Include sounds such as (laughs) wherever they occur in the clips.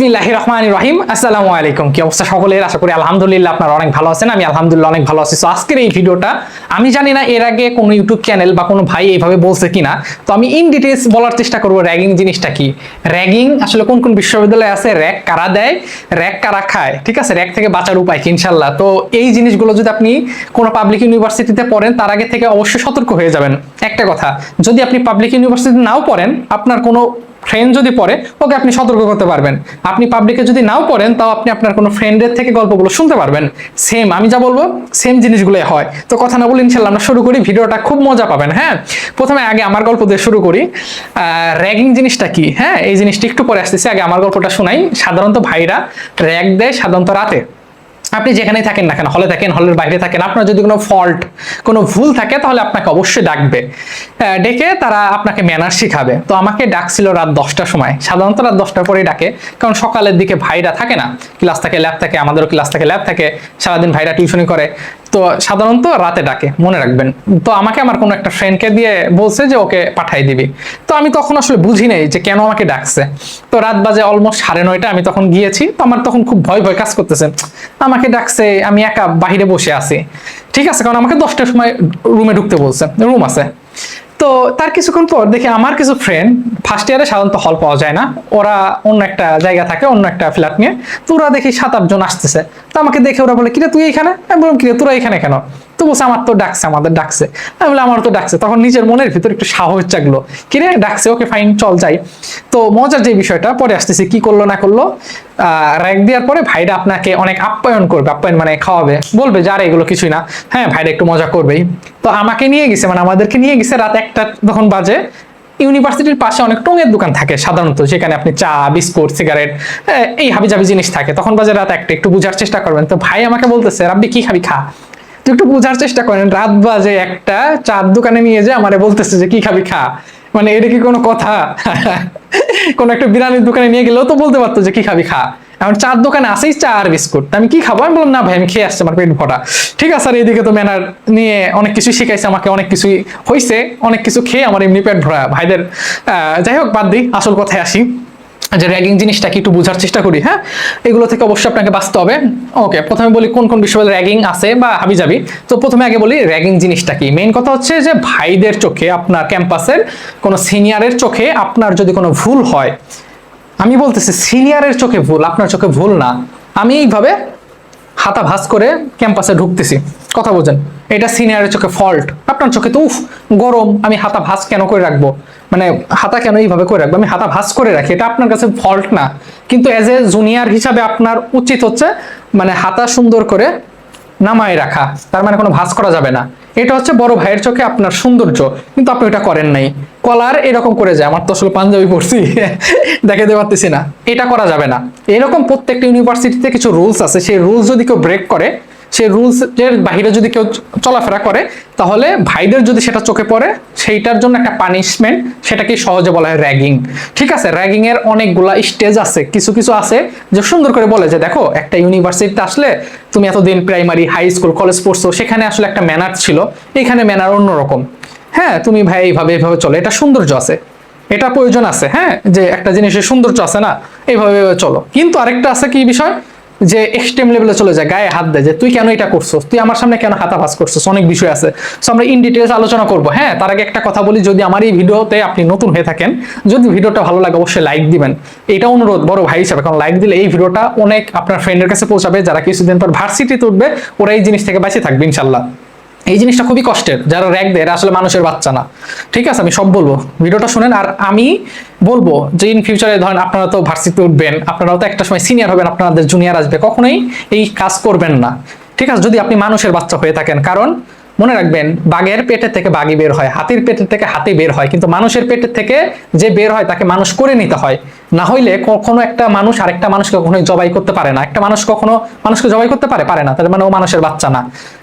বিসমিল্লাহ রহমান রহিম আসসালামু আলাইকুম কি অবস্থা সকলের? আশা করি আলহামদুলিল্লাহ আপনারা অনেক ভালো আছেন। আমি আলহামদুলিল্লাহ অনেক ভালো আছি। তো আজকের এই ভিডিওটা আমি জানি না এর আগে কোনো ইউটিউব চ্যানেল বা কোনো ভাই এইভাবে বলছে কিনা। তো আমি ইন ডিটেলস বলার চেষ্টা করব র্যাগিং জিনিসটা কি। র্যাগিং আসলে কোন কোন বিশ্ববিদ্যালয়ে আছে? র্যাক কারা দেয়? র্যাক কারা খায়? ঠিক আছে? র্যাক থেকে বাঁচার উপায় কি ইনশাল্লাহ তো এই জিনিসগুলো যদি আপনি কোনো পাবলিক ইউনিভার্সিটিতে পড়েন, তার আগে থেকে অবশ্যই সতর্ক হয়ে যাবেন। একটা কথা, যদি আপনি পাবলিক ইউনিভার্সিটি নাও পড়েন, আপনার কোনো ফ্রেন্ড যদি পড়ে, ওকে আপনি সতর্ক করতে পারবেন। আপনি পাবলিকে যদি নাও পড়েন, তাও আপনি আপনার কোনো ফ্রেন্ডের থেকে গল্পগুলো শুনতে পারবেন। সেম আমি যা বলব সেম জিনিসগুলোই হয়। তো কথা না বলে ইনশাল্লাহ আমরা শুরু করি, ভিডিওটা খুব মজা পাবেন হ্যাঁ? প্রথমে আগে আমার গল্প দিয়ে শুরু করি। র্যাগিং জিনিসটা কি? হ্যাঁ এই জিনিসটা একটু পরে আসতেছি, আগে আমার গল্পটা শোনাই। সাধারণত ভাইরা র্যাগ দেয় সাধারণত রাতে। আপনি যেখানেই থাকেন না কেন হলে থাকেন হলের বাইরে থাকেন, আপনার যদি কোনো ফল্ট কোনো ভুল থাকে, তাহলে আপনাকে অবশ্যই ডাকবে। ডেকে তারা আপনাকে ম্যানার শিখাবে। তো আমাকে ডাকছিল রাত দশটার সময়। সাধারণত রাত দশটার পরেই ডাকে। কারণ সকালের দিকে ভাইরা থাকে না। ক্লাস থাকে ল্যাব থাকে, আমাদেরও ক্লাস থাকে ল্যাব থাকে। সারাদিন ভাইরা টিউশনি করে। তো সাধারণত রাতে ডাকে, মনে রাখবেন। তো আমাকে আমার কোনো একটা ফ্রেন্ডকে দিয়ে বলছে যে ওকে পাঠাই দিবি। তো আমি তখন আসলে বুঝি নাই যে কেন আমাকে ডাকছে। তো রাত বাজে অলমোস্ট সাড়ে নয়টা, আমি তখন গিয়েছি। তো আমার তখন খুব ভয় ভয় কাজ করতেছে। আমাকে ডাকছে, আমি একা বাহিরে বসে আছি। ঠিক আছে, কারণ আমাকে দশটার সময় রুমে ঢুকতে বলছে। রুম আছে। তো তার কিছুক্ষণ পর দেখি আমার কিছু ফ্রেন্ড ফার্স্ট ইয়ারে সাধারণত হল পাওয়া যায় না। ওরা অন্য একটা জায়গা থাকে, অন্য একটা ফ্ল্যাট নিয়ে। তো ওরা দেখি সাত আটজন আসতেছে। তো আমাকে দেখে ওরা বলে, কিরে, তুই এখানে আমি বললাম, কিরে, তোরা এখানে কেন? তো বলছে, আমার তো ডাকছে, আমাদের ডাকছে। আমি বলে আমার তো ডাকছে। তখন নিজের মনের ভিতর একটু সাহস জাগলো। কিরে ডাকছে? ওকে ফাইন চল যাই। তো মজার যে বিষয়টা, পরে আসতেছে, কি করল, না করল র্যাক দেওয়ার পরে ভাইরা আপনাকে অনেক আপ্যায়ন করবে, আপ্যায়ন মানে খাওয়াবে। বলবে যারা এগুলো কিছুই না। হ্যাঁ ভাইরা একটু মজা করবেই। তো আমাকে নিয়ে গেছে মানে আমাদেরকে নিয়ে গেছে রাত একটা তখন বাজে, ইউনিভার্সিটির পাশে অনেক টঙের দোকান থাকে সাধারণত, যেখানে আপনি চা, বিস্কুট, সিগারেট এই হাবিজাবি জিনিস থাকে। তখন বাজে রাত একটা, একটু বোঝার চেষ্টা করবেন। তো ভাই আমাকে বলতেছে, রাব্বি, কি খাবি খা? তো একটু বোঝার চেষ্টা করেন, রাত বাজে একটা, চার দোকানে নিয়ে যে আমারে বলতেছে যে, কি খাবি খা। মানে এটা কি কোনো কথা? (laughs) কোনো একটা বিরিয়ানির দোকানে নিয়ে গেলেও তো বলতে পারতো যে, কি খাবি খা। এখন চার দোকানে আসেই চা আর বিস্কুট। আমি কি খাব? আমি বললাম, না ভাই, আমি খেয়ে আসছি, আমার পেট ভরা। ঠিক আছে, আর এইদিকে তো ম্যানার নিয়ে অনেক কিছুই শিখাইছে, আমাকে অনেক কিছুই হয়েছে অনেক কিছু খেয়ে আমার এমনি পেট ভরা। ভাইদের যাই হোক, বাদ দিই আসল কথায় আসি। যে র্যাগিং জিনিসটা কি একটু বোঝার চেষ্টা করি হ্যাঁ? এগুলো থেকে অবশ্যই আপনাকে বাঁচতে হবে। ওকে প্রথমে বলি কোন কোন বিশ্ববিদ্যালয়ে র্যাগিং আছে বা হাবি যাবি তো প্রথমে আগে বলি র্যাগিং জিনিসটা কি। মেইন কথা হচ্ছে যে ভাইদের চোখে, আপনার ক্যাম্পাসের কোনো সিনিয়রের চোখে আপনার যদি কোনো ভুল হয়, আমি বলতেছি সিনিয়রের চোখে ভুল, আপনার চোখে ভুল না। আমি এইভাবে হাতা ভাস করে ক্যাম্পাসে ঢুকতেছি। কথা বোঝেন। এটা সিনিয়রের চোখে ফল্ট আপনার চোখে তো উফ, গরম, আমি হাতা ভাস কেন করে রাখব? মানে হাতা কেন এইভাবে করে রাখব? আমি হাতা ভাস করে রাখি, এটা আপনার কাছে ফল্ট না। কিন্তু অ্যাজ এ জুনিয়র হিসাবে আপনার উচিত হচ্ছে মানে হাতা সুন্দর করে নামায় রাখা, তার মানে কোনো ভাস করা যাবে না। এটা হচ্ছে বড় ভাইয়ের চোখে আপনার সৌন্দর্য, কিন্তু আপনি এটা করেন নাই। কলার এরকম করে যায়, আমার তো আসলে পাঞ্জাবি পড়ছি (laughs) দেখাতে পারতেছি না। এটা করা যাবে না। এরকম প্রত্যেকটা ইউনিভার্সিটিতে কিছু রুলস আছে, সেই রুলস যদি কেউ ব্রেক করে সেই রুলস এর বাহিরে যদি কেউ চলাফেরা করে, তাহলে ভাইদের যদি সেটা চোখে পড়ে, সেইটার জন্য একটা পানিশমেন্ট সেটাকে সহজে বলা হয় র্যাগিং ঠিক আছে? র্যাগিং এর অনেকগুলা স্টেজ আছে। কিছু কিছু আছে যে সুন্দর করে বলে যে, দেখো, একটা ইউনিভার্সিটিতে আসলে তুমি এতদিন প্রাইমারি হাই স্কুল কলেজ পড়ছো, সেখানে আসলে একটা ম্যানার ছিল। এখানে ম্যানার অন্যরকম। হ্যাঁ তুমি ভাই এইভাবে এইভাবে চলো। এটা সৌন্দর্য আছে। এটা প্রয়োজন আছে। হ্যাঁ যে একটা জিনিসের সৌন্দর্য আছে না, এইভাবে চলো। কিন্তু আরেকটা আছে কি বিষয়? যে এক্সট্রিম লেভেলে চলে যায়, গায়ে হাত দেয় যে, তুই কেন এটা করছ তুই আমার সামনে কেন হাতা ভাস করছ অনেক বিষয় আছে। সো আমরা ইন ডিটেলস আলোচনা করব। হ্যাঁ তার আগে একটা কথা বলি, যদি আমার এই ভিডিওতে আপনি নতুন হয়ে থাকেন, যদি ভিডিওটা ভালো লাগে অবশ্যই লাইক দিবেন। এটা অনুরোধ বড় ভাই হিসাবে, কারণ লাইক দিলে এই ভিডিওটা অনেক আপনার ফ্রেন্ডের কাছে পৌঁছাবে, যারা কিছুদিন পর ভার্সিটিতে উঠবে, ওরা এই জিনিস থেকে বেঁচে থাকবে, ইনশাল্লাহ। এই জিনিসটা খুবই কষ্টের। যারা র্যাক দেয় আসলে মানুষের বাচ্চা না। ঠিক আছে, আমি সব বলব। ভিডিওটা শুনেন, আর আমি বলব যে ইন ফিউচারে ধরেন আপনারা তো ভার্সিটিতে উঠবেন, আপনারাও তো একটা সময় সিনিয়র হবেন, আপনাদের জুনিয়র আসবে। কখনোই এই কাজ করবেন না। ঠিক আছে, যদি আপনি মানুষের বাচ্চা হয়ে থাকেন, কারণ মনে রাখবেন, বাঘের পেটের থেকে বাঘই বের হয়, হাতির পেটের থেকে হাতি বের হয়, কিন্তু মানুষের পেটের থেকে যে বের হয়, তাকে মানুষ করে নিতে হয়। না হইলে কখনো একটা মানুষ আরেকটা মানুষকে কখনোই জবাই করতে পারে না। একটা মানুষ কখনো মানুষকে জবাই করতে পারে পারে না। তার মানে ও মানুষের বাচ্চা না।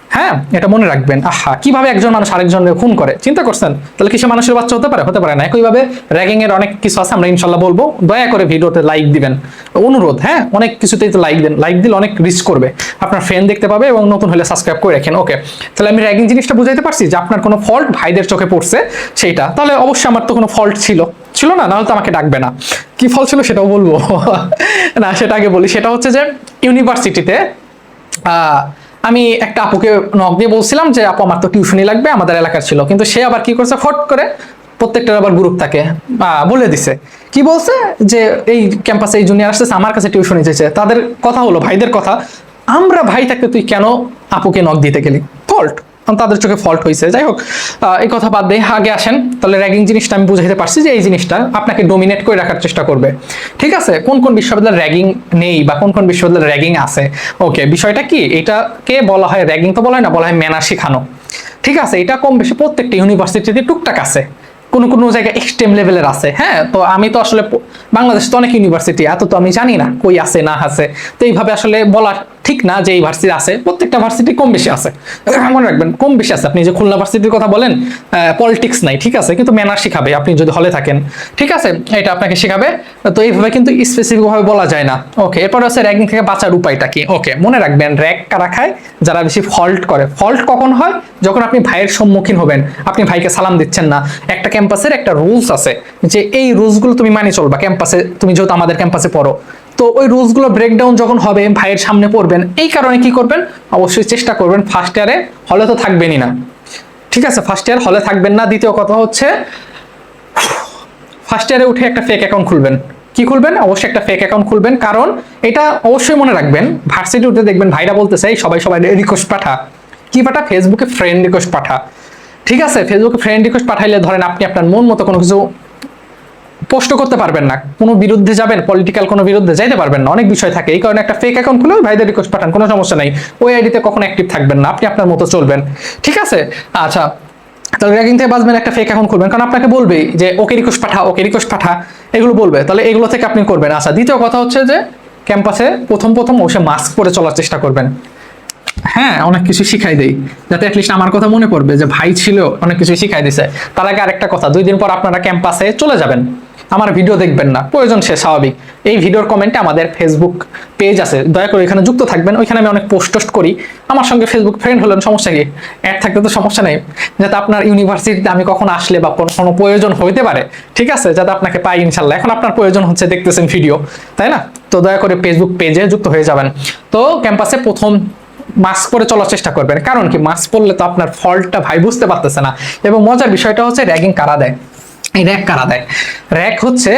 হ্যাঁ এটা মনে রাখবেন। আহা কীভাবে একজন মানুষ আরেকজনের খুন করে? চিন্তা করছেন? তাহলে কি সে মানুষের বাচ্চা হতে পারে? হতে পারে না। একইভাবে র্যাগিং এর অনেক কিছু আছে আমরা ইনশাল্লাহ বলব। দয়া করে ভিডিওতে লাইক দিবেন। অনুরোধ হ্যাঁ অনেক কিছুতেই তো লাইক দেন। লাইক দিলে অনেক রিস্ক করবে। আপনার ফ্রেন্ড দেখতে পাবে এবং নতুন হলে সাবস্ক্রাইব করে রাখেন। ওকে তাহলে আমি র্যাগিং জিনিসটা বুঝাইতে পারছি যে আপনার কোনো ফল্ট ভাইদের চোখে পড়ছে সেইটা। তাহলে অবশ্যই আমার তো কোনো ফল্ট ছিল। ছিল না নাহলে তো আমাকে ডাকবে না। কি ফল ছিল সেটাও বলব। (laughs) না সেটা আগে বলি। সেটা হচ্ছে যে ইউনিভার্সিটিতে আহ, আমি একটা আপুকে নক দিয়ে বলছিলাম যে, আপু, আমার তো টিউশনই লাগবে, আমাদের এলাকার ছিল। কিন্তু সে আবার কি করছে? ফট করে প্রত্যেকটার আবার গ্রুপ থাকে বলে দিছে। কি বলছে? যে, এই ক্যাম্পাসে এই জুনিয়ার আসতেছে, আমার কাছে টিউশনই চেয়েছে তাদের কথা হলো, ভাইদের কথা, আমরা ভাই থাকতে তুই কেন আপুকে নক দিতে গেলি? ফল্ট তাদের চোখে ফল্ট হয়েছে যাই হোক এই কথা বাদ দিয়ে আগে আসেন। তাহলে র্যাগিং জিনিসটা আমি বুঝাইতে পারছি যে এই জিনিসটা আপনাকে ডোমিনেট করে রাখার চেষ্টা করবে। ঠিক আছে? কোন কোন বিশ্ববিদ্যালয়ের র্যাগিং নেই বা কোন কোন বিশ্ববিদ্যালয়ের র্যাগিং আছে? ওকে বিষয়টা কি? এটাকে বলা হয় র্যাগিং তো বলা হয় না, বলা হয় ম্যানার শেখানো। ঠিক আছে? এটা কম বেশি প্রত্যেকটা ইউনিভার্সিটিতে টুকটাক আছে। কোনো কোনো জায়গায় এক্সট্রিম লেভেলের আছে। হ্যাঁ তো আমি তো আসলে বাংলাদেশে তো অনেক ইউনিভার্সিটি এত তো আমি জানি না কই আছে, না আছে। তো এইভাবে আসলে বলা ঠিক না যে এই ভার্সিটি আছে, প্রত্যেকটা ভার্সিটি কম বেশি আছে। (coughs) মনে রাখবেন, কম বেশি আছে। আপনি যে খুলনা ভার্সিটির কথা বলেন পলিটিক্স নাই, ঠিক আছে? কিন্তু ম্যানার শিখাবে, আপনি যদি হলে থাকেন, ঠিক আছে? এটা আপনাকে শেখাবে। তো এইভাবে কিন্তু স্পেসিফিক ভাবে বলা যায় না। ওকে এরপর হচ্ছে র্যাগিং থেকে বাঁচার উপায়টা কি? ওকে মনে রাখবেন র্যাক কারা খায়? যারা বেশি ফল্ট করে। ফল্ট কখন হয়? যখন আপনি ভাইয়ের সম্মুখীন হবেন। আপনি ভাইকে সালাম দিচ্ছেন না। একটা ক্যাম্পাসের একটা রুলস আছে যে এই রুলসগুলো তুমি মানি চলবা। ক্যাম্পাসে তুমি যেহেতু আমাদের ক্যাম্পাসে পড়ো তো ওই রুলসগুলো ব্রেকডাউন যখন হবে, ভাইয়ের সামনে পড়বেন, এই কারণে কি করবেন? অবশ্যই চেষ্টা করবেন ফার্স্ট ইয়ারে হলে তো থাকবেনই না। ঠিক আছে ফার্স্ট ইয়ার হলে থাকবেন না। দ্বিতীয় কথা হচ্ছে ফার্স্ট ইয়ারে উঠে একটা ফেক অ্যাকাউন্ট খুলবেন। কি খুলবেন? অবশ্যই একটা ফেক অ্যাকাউন্ট খুলবেন। কারণ এটা অবশ্যই মনে রাখবেন ভার্সিটি উঠে দেখবেন ভাইরা বলতেছে, "এই সবাই সবাই রিকোয়েস্ট পাঠা। কি পাঠা? ফেসবুকে ফ্রেন্ড রিকোয়েস্ট পাঠা। ঠিক আছে ফেসবুকে ফ্রেন্ড রিকোয়েস্ট পাঠাইলে ধরেন আপনি আপনার মন মতো কোনো কিছু পোস্ট করতে পারবেন না। কোনো বিরুদ্ধে যাবেন পলিটিক্যাল কোনো বিরুদ্ধে যাইতে পারবেন না। অনেক বিষয় থাকে। এই কারণে একটা ফেক অ্যাকাউন্ট খুলে ভাইদের রিকোয়েস্ট পাঠান, কোনো সমস্যা নাই। ওই আইডিতে কখনো অ্যাক্টিভ থাকবেন না। আপনি আপনার মতো চলবেন। ঠিক আছে? আচ্ছা। তাহলে র্যাগিং থেকে বাঁচবেন একটা ফেক অ্যাকাউন্ট খুলবেন। কারণ আপনাকে বলবেই যে, ওকে রিকোয়েস্ট পাঠা, ওকে রিকোয়েস্ট পাঠা। এগুলো বলবে। তাহলে এগুলো থেকে আপনি করবেন। আচ্ছা দ্বিতীয় কথা হচ্ছে যে, ক্যাম্পাসে প্রথম প্রথম ওসে মাস্ক পরে চলার চেষ্টা করবেন। হ্যাঁ অনেক কিছু শিখাই দেই। যাতে অ্যাটলিস্ট আমার কথা মনে পড়বে যে, ভাই ছিল, অনেক কিছু শিখাই দিছে। তার আগে আরেকটা কথা। দুই দিন পর আপনারা ক্যাম্পাসে চলে যাবেন। আমার ভিডিও দেখবেন না। প্রয়োজন সে স্বাভাবিক। এই ভিডিওর কমেন্টে আমাদের ফেসবুক পেজ আছে। দয়া করে এখানে যুক্ত থাকবেন। ওইখানে আমি অনেক পোস্ট টোস্ট করি। আমার সঙ্গে ফেসবুক ফ্রেন্ড হলেন, সমস্যা কি? অ্যাড থাকতে তো সমস্যা নেই। যাতে আপনার ইউনিভার্সিটিতে আমি কখন আসলে বা কোনো প্রয়োজন হইতে পারে। ঠিক আছে? যাতে আপনাকে পাই ইনশাল্লাহ। এখন আপনার প্রয়োজন হচ্ছে দেখতেছেন ভিডিও তাই না? তো দয়া করে ফেসবুক পেজে যুক্ত হয়ে যাবেন। তো ক্যাম্পাসে প্রথম মাস্ক পরে চলার চেষ্টা করবেন। কারণ কি? মাস্ক পরলে তো আপনার ফল্টটা ভাই বুঝতে পারতেছে না। এবং মজার বিষয়টা হচ্ছে র্যাগিং কারা দেয়? র্যাক কারা দেয়? র্যাক হচ্ছে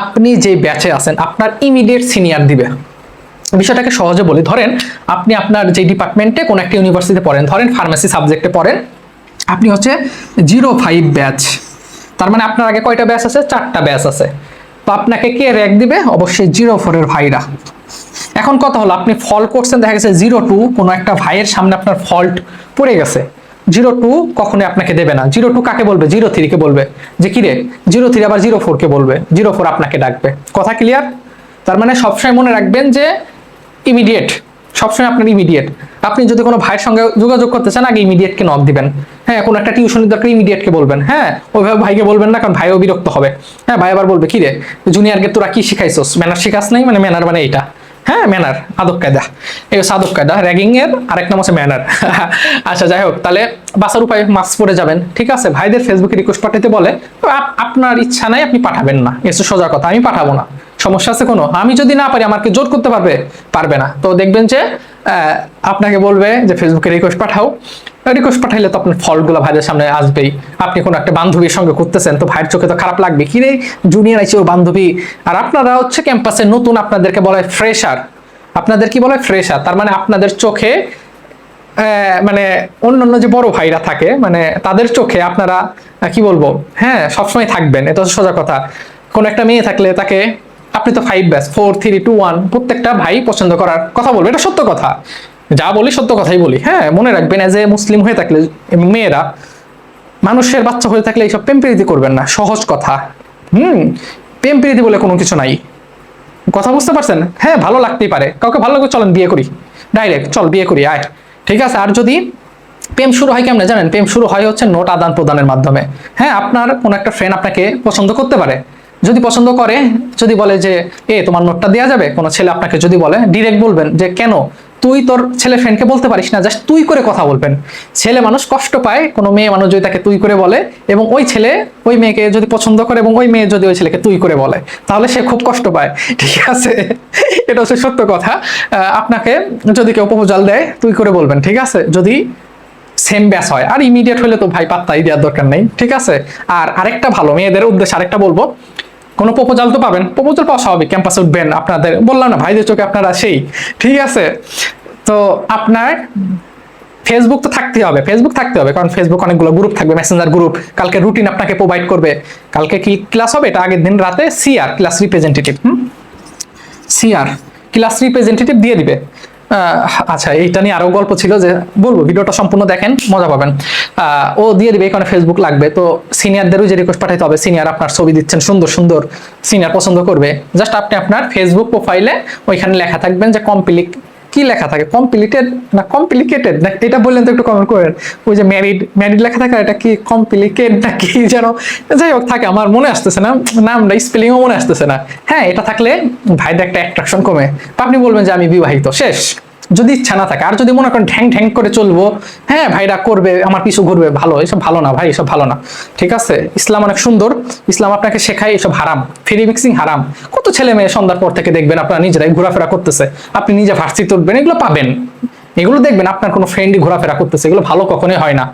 আপনি যে ব্যাচে আছেন, আপনার ইমিডিয়েট সিনিয়র দিবে। বিষয়টাকে সহজে বলি, ধরেন আপনি আপনার যে ডিপার্টমেন্টে কোনো একটা ইউনিভার্সিটিতে পড়েন, ধরেন ফার্মেসি সাবজেক্টে পড়েন, আপনি হচ্ছে জিরো ফাইভ ব্যাচ তার মানে আপনার আগে কয়টা ব্যাচ আছে? চারটা ব্যাচ আছে। তো আপনাকে কে র্যাক দিবে? অবশ্যই জিরো ফোরের ভাইরা। এখন কথা হলো, আপনি ফল করছেন, দেখা গেছে জিরো টু কোনো একটা ভাইয়ের সামনে আপনার ফল্ট পড়ে গেছে। জিরো টু কখনোই আপনাকে দেবে না। জিরো টু কাকে বলবে? জিরো থ্রিকে বলবে। যে কিরে? জিরো থ্রি আবার জিরো ফোরকে বলবে। জিরো ফোর আপনাকে ডাকবে। কথা ক্লিয়ার তার মানে সবসময় মনে রাখবেন যে ইমিডিয়েট সবসময় আপনার ইমিডিয়েট আপনি যদি কোনো ভাইয়ের সঙ্গে যোগাযোগ করতে চান, আগে ইমিডিয়েটকে নক দিবেন। হ্যাঁ কোনো একটা টিউশনের দরকার ইমিডিয়েটকে বলবেন। হ্যাঁ ওইভাবে ভাইকে বলবেন না, কারণ ভাইও বিরক্ত হবে। হ্যাঁ ভাই আবার বলবে কি রে জুনিয়রকে তোরা কি শিখাইছস? ম্যানার শিখাস নাই? মানে ম্যানার মানে এইটা। হ্যাঁ ম্যানার আদব কায়দা। এই হচ্ছে কায়দা র্যাগিং এর আরেক নাম হচ্ছে ম্যানার (laughs) আচ্ছা যাই হোক, তাহলে বাসার উপায় মাস্ক পরে যাবেন, ঠিক আছে? ভাইদের ফেসবুকে রিকোয়েস্ট পাঠাতে বলে আপনার ইচ্ছা নাই আপনি পাঠাবেন না। এসে সোজা কথা, আমি পাঠাবো না। সমস্যা আছে কোনো? আমি যদি না পারি, আমাকে জোর করতে পারবে? পারবে না। তো দেখবেন যে আপনাকে বলবে যে ফেসবুকে রিকোয়েস্ট পাঠাও। রিকোয়েস্ট পাঠাইলে তো আপনার ফলগুলো ভাইদের সামনে আসবেই। আপনি কোনো একটা বান্ধবীর সঙ্গে করতেছেন তো ভাইয়ের চোখে তো খারাপ লাগবে। কি রে জুনিয়র ওর বান্ধবী। আর আপনারা হচ্ছে ক্যাম্পাসে নতুন আপনাদেরকে বলা হয় ফ্রেশার আপনাদের কি বলা ফ্রেশার তার মানে আপনাদের চোখে মানে অন্যান্য যে বড় ভাইরা থাকে মানে তাদের চোখে আপনারা কি বলব? হ্যাঁ সবসময় থাকবেন। এটা হচ্ছে সোজা কথা। কোন একটা মেয়ে থাকলে তাকে, আপনি তো ফাইভ ব্যাস ফোর থ্রি টু ওয়ান প্রত্যেকটা ভাই পছন্দ করার কথা বলবে। এটা সত্য কথা। যা বলি সত্য কথাই বলি। হ্যাঁ মনে রাখবেন এজ এ মুসলিম হয়ে থাকলে, মেয়েরা, মানুষের বাচ্চা হয়ে থাকলে এইসব প্রেম প্রীতি করবেন না, সহজ কথা। হুম, প্রেম প্রীতি বলে কোনো কিছু নাই। কথা বুঝতে পারছেন? হ্যাঁ ভালো লাগতেই পারে। কাউকে ভালো লাগবে চলেন বিয়ে করি। ডাইরেক্ট চল, বিয়ে করি, আয়। ঠিক আছে, আর যদি প্রেম শুরু হয় কেমন জানেন? প্রেম শুরু হয় হচ্ছে নোট আদান প্রদানের মাধ্যমে। হ্যাঁ আপনার কোনো একটা ফ্রেন্ড আপনাকে পছন্দ করতে পারে। যদি পছন্দ করে, যদি বলে যে, এ, তোমার নোটটা দেওয়া যাবে? কোনো ছেলে আপনাকে যদি বলে ডিরেক্ট বলবেন যে, কেন? তুই তোর ছেলে ফ্রেন্ডকে বলতে পারিস না জাস্ট তুই করে কথা বলবেন। ছেলে মানুষ কষ্ট পায়, কোনো মেয়ে মানুষ যদি তাকে তুই করে বলে, এবং ওই ছেলে ওই মেয়েকে যদি পছন্দ করে এবং ওই মেয়ে যদি ওই ছেলেকে তুই করে বলে, তাহলে সে খুব কষ্ট পায়। ঠিক আছে? এটা হচ্ছে সত্য কথা। আপনাকে যদি কেউ প্রপোজাল দেয়, তুই করে বলবেন, ঠিক আছে? যদি সেম ব্যাস হয়। আর ইমিডিয়েট হলে তো ভাই পাত্তাই দেওয়ার দরকার নেই, ঠিক আছে? আর আরেকটা ভালো, মেয়েদের উদ্দেশ্যে আরেকটা বলব। কোনো প্রপোজাল তো পাবেন। প্রপোজাল পাওয়া স্বাভাবিক ক্যাম্পাসে উঠবেন, আপনাদের, বললাম না, ভাইদের চোখে আপনারা সেই। ঠিক আছে? তো আপনার ফেসবুক তো থাকতে হবে ফেসবুক থাকতে হবে, কারণ ফেসবুক অনেকগুলো গ্রুপ থাকবে মেসেঞ্জার গ্রুপ কালকে রুটিন আপনাকে প্রোভাইড করবে। কালকে কি ক্লাস হবে? এটা আগের দিন রাতে সিআর ক্লাস রিপ্রেজেন্টেটিভ হুম? সিআর ক্লাস রিপ্রেজেন্টেটিভ দিয়ে দিবে। আচ্ছা এইটা নিয়ে আরও গল্প ছিল যে বলব, ভিডিওটা সম্পূর্ণ দেখেন, মজা পাবেন। ও দিয়ে দিবে, এখানে ফেসবুক লাগবে। তো সিনিয়রদেরও যে রিকোয়েস্ট পাঠাইতে হবে সিনিয়র আপনার ছবি দিচ্ছেন, সুন্দর সুন্দর সিনিয়র পছন্দ করবে। জাস্ট আপনি আপনার ফেসবুক প্রোফাইলে ওইখানে লেখা থাকবেন যে কমপ্লিট কি লেখা থাকে? কমপ্লিটেড না কমপ্লিকেটেড না, এটা বললেন তো একটু কমেন্ট করেন। ওই যে ম্যারিড ম্যারিড লেখা থাকে এটা কি কমপ্লিকেট না কি যেন? যাই হোক, থাকে, আমার মনে আসতেছে না, নামটা স্পেলিংও মনে আসতেছে না। হ্যাঁ এটা থাকলে ভাইদের একটা অ্যাট্রাকশন কমে। আপনি বলবেন যে আমি বিবাহিত, শেষ। যদি ইচ্ছা না থাকে, আর যদি মনে করেন ঠ্যাং ঠ্যাং করে চলবো হ্যাঁ ভাইরা করবে, আমার পিছু ঘুরবে, ভালো, এসব ভালো না ভাই, এসব ভালো না। ঠিক আছে? ইসলাম অনেক সুন্দর। ইসলাম আপনাকে শেখায় এসব হারাম ফ্রি মিক্সিং হারাম। কত ছেলে মেয়ে সন্ধ্যার পর থেকে দেখবেন আপনারা নিজেরাই ঘোরাফেরা করতেছে। আপনি নিজে ভার্সি তুলবেন, এগুলো পাবেন। এগুলো দেখবেন, আপনার কোনো ফ্রেন্ডই ঘোরাফেরা করতেছে, এগুলো ভালো কখনোই হয় না।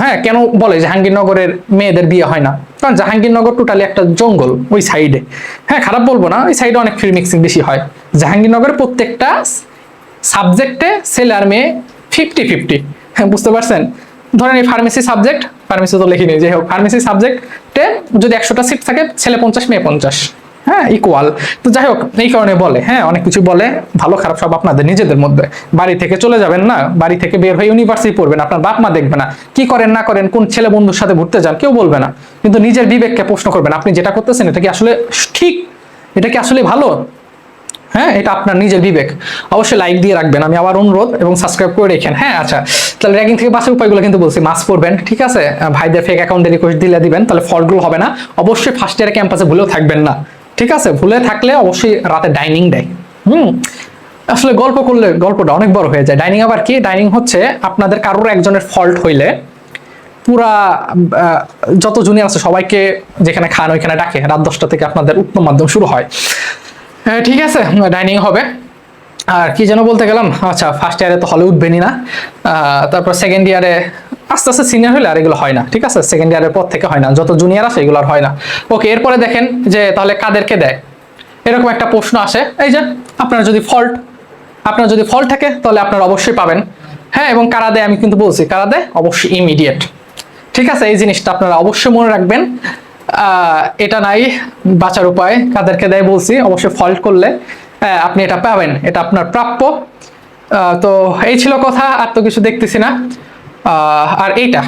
হ্যাঁ কেন বলে জাহাঙ্গীরনগরের মেয়েদের বিয়ে হয় না? কারণ জাহাঙ্গীরনগর টোটালি একটা জঙ্গল, ওই সাইডে হ্যাঁ খারাপ বলব না, ওই সাইডে অনেক ফ্রি মিক্সিং বেশি হয়। জাহাঙ্গীরনগরের প্রত্যেকটা সাবজেক্টে ছেলে আর মেয়ে ফিফটি ফিফটি হ্যাঁ বুঝতে পারছেন? ধরেন এই ফার্মেসি সাবজেক্ট ফার্মেসি তো লিখিনি যাই হোক ফার্মেসি সাবজেক্টে যদি একশোটা সিট থাকে, ছেলে পঞ্চাশ, মেয়ে পঞ্চাশ। হ্যাঁ ইকুয়াল তো যাই হোক, এই কারণে বলে হ্যাঁ অনেক কিছু বলে, ভালো খারাপ সব আপনাদের নিজেদের মধ্যে। বাড়ি থেকে চলে যাবেন না, বাড়ি থেকে বের হয়ে ইউনিভার্সিটি পড়বেন, আপনার বাপ মা দেখবে না। কি করেন, না করেন, কোন ছেলে বন্ধুর সাথে ঘুরতে যান, কেউ বলবে না। কিন্তু নিজের বিবেককে প্রশ্ন করবেন, আপনি যেটা করতেছেন, এটা কি আসলে ঠিক? এটা কি আসলে ভালো? হ্যাঁ এটা আপনার নিজের বিবেক। অবশ্যই লাইক দিয়ে রাখবেন। আমি আবার অনুরোধ এবং সাবস্ক্রাইব করে রেখেন। হ্যাঁ আচ্ছা। তাহলে র্যাঙ্কিং থেকে বাঁচার উপায়গুলো কিন্তু বলছি। মাস্ক পড়বেন ঠিক আছে? ভাইদের ফেক অ্যাকাউন্টে রিকোয়েস্ট দিলে দিবেন তাহলে ফল্টগুলো হবে না। অবশ্যই ফার্স্ট ইয়ারে ক্যাম্পাসে ভুলেও থাকবেন না। ঠিক আছে? ভুলে থাকলে অবশ্যই রাতে ডাইনিং দেয় হুম? আসলে গল্প করলে গল্পটা অনেক বড় হয়ে যায়। ডাইনিং আবার কি? ডাইনিং হচ্ছে আপনাদের কারোর একজনের ফল্ট হইলে পুরা যত জুনিয়র আছে সবাইকে যেখানে খান ওইখানে ডাকে। রাত দশটা থেকে আপনাদের উত্তম মাধ্যম শুরু হ্যাঁ, ঠিক আছে ডাইনিং হবে। আর কি যেন বলতে গেলাম আচ্ছা ফার্স্ট ইয়ারে তো হলে উঠবেনই না। তারপর সেকেন্ড ইয়ারে আস্তে আস্তে সিনিয়র হলে আর এগুলো হয় না, ঠিক আছে? সেকেন্ড ইয়ারের পর থেকে হয় না, যত জুনিয়র আছে এগুলো আর হয় না। ওকে এরপরে দেখেন যে তাহলে কাদেরকে দেয়? এরকম একটা প্রশ্ন আসে, এই যে আপনার যদি ফল্ট আপনার যদি ফল্ট থাকে, তাহলে আপনারা অবশ্যই পাবেন। হ্যাঁ এবং কারা দেয় আমি কিন্তু বলছি, কারা দেয়? অবশ্যই ইমিডিয়েট ঠিক আছে, এই জিনিসটা আপনারা অবশ্যই মনে রাখবেন। এটা নাই, বাঁচার উপায়। কাদেরকে দেয় বলছি, অবশ্যই ফল্ট করলে আপনি এটা পাবেন। এটা আপনার প্রাপ্য। তো এই ছিল কথা, আর তো কিছু দেখতেছি না। আর এইটা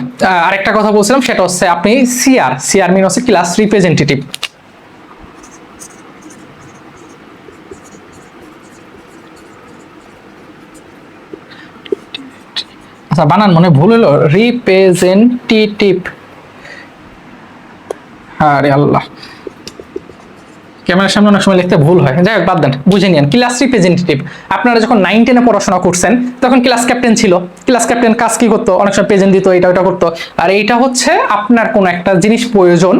আরেকটা কথা বলছিলাম, সেটা হচ্ছে আপনি সিআর সিআর মিন হচ্ছে ক্লাস রিপ্রেজেন্টেটিভ আচ্ছা বানান, মনে ভুল হলো? রিপ্রেজেন্টেটিভ আরে আল্লাহ। ক্যামেরার সামনে অনেক সময় লিখতে ভুল হয়। যাই হোক, বাদ দেন, বুঝে নিন ক্লাস রিপ্রেজেন্টেটিভ আপনারা যখন নাইন টেনে পড়াশোনা করছেন, তখন ক্লাস ক্যাপ্টেন ছিল। ক্লাস ক্যাপ্টেন কাজ কি করতো? অনেক সময় প্রেজেন্ট দিত, এটা, ওটা করতো। আর এইটা হচ্ছে আপনার কোনো একটা জিনিস প্রয়োজন।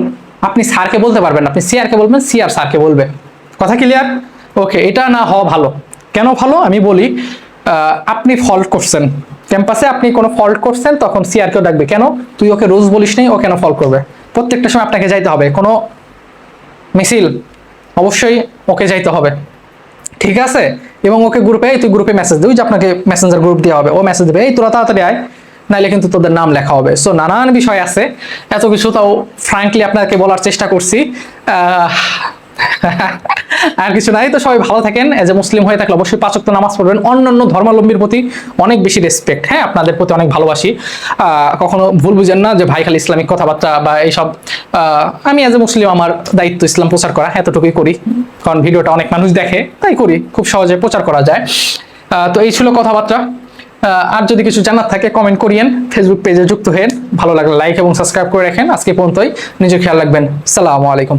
আপনি স্যারকে বলতে পারবেন আপনি সিআরকে বলবেন সিআর স্যারকে বলবে। কথা ক্লিয়ার ওকে এটা না হওয়া ভালো। কেন ভালো? আমি বলি আপনি ফল্ট করছেন। ক্যাম্পাসে আপনি কোনো ফল্ট করছেন, তখন সিআরকেও ডাকবে। কেন? তুই ওকে রোজ বলিস নেই, ও কেন ফল্ট করবে? প্রত্যেকটা সময় আপনাকে যাইতে হবে। কোনো মিছিল অবশ্যই ওকে যাইতে হবে। ঠিক আছে? এবং ওকে গ্রুপে তুই গ্রুপে মেসেজ দিবি যে আপনাকে মেসেঞ্জার গ্রুপ দেওয়া হবে। ও মেসেজ দেবে, এই তোরা তাড়াতাড়ি আয়, নাইলে কিন্তু তোদের নাম লেখা হবে। সো নানান বিষয় আছে। এত কিছু তাও ফ্রাঙ্কলি আপনাকে বলার চেষ্টা করছি। (laughs) আর কিছু নাই, তো সবাই ভালো থাকেন। এজ এ মুসলিম হয়ে থাকলে অবশ্যই পাঁচক্ত নামাজ পড়বেন। অন্যান্য ধর্মাবলম্বীর প্রতি অনেক বেশি রেসপেক্ট হ্যাঁ? আপনাদের প্রতি অনেক ভালোবাসি। কখনো ভুল বুঝেন না যে ভাই খালি ইসলামিক কথাবার্তা বা এইসব আমি এজ এ মুসলিম আমার দায়িত্ব ইসলাম প্রচার করা, এতটুকুই করি। কারণ ভিডিওটা অনেক মানুষ দেখে, তাই করি। খুব সহজে প্রচার করা যায়। তো এই ছিল কথাবার্তা। আর যদি কিছু জানার থাকে কমেন্ট করিয়েন। ফেসবুক পেজে যুক্ত হয়ে ভালো লাগলে লাইক এবং সাবস্ক্রাইব করে রাখেন। আজকে পর্যন্তই। নিজের খেয়াল রাখবেন। সালামু আলাইকুম।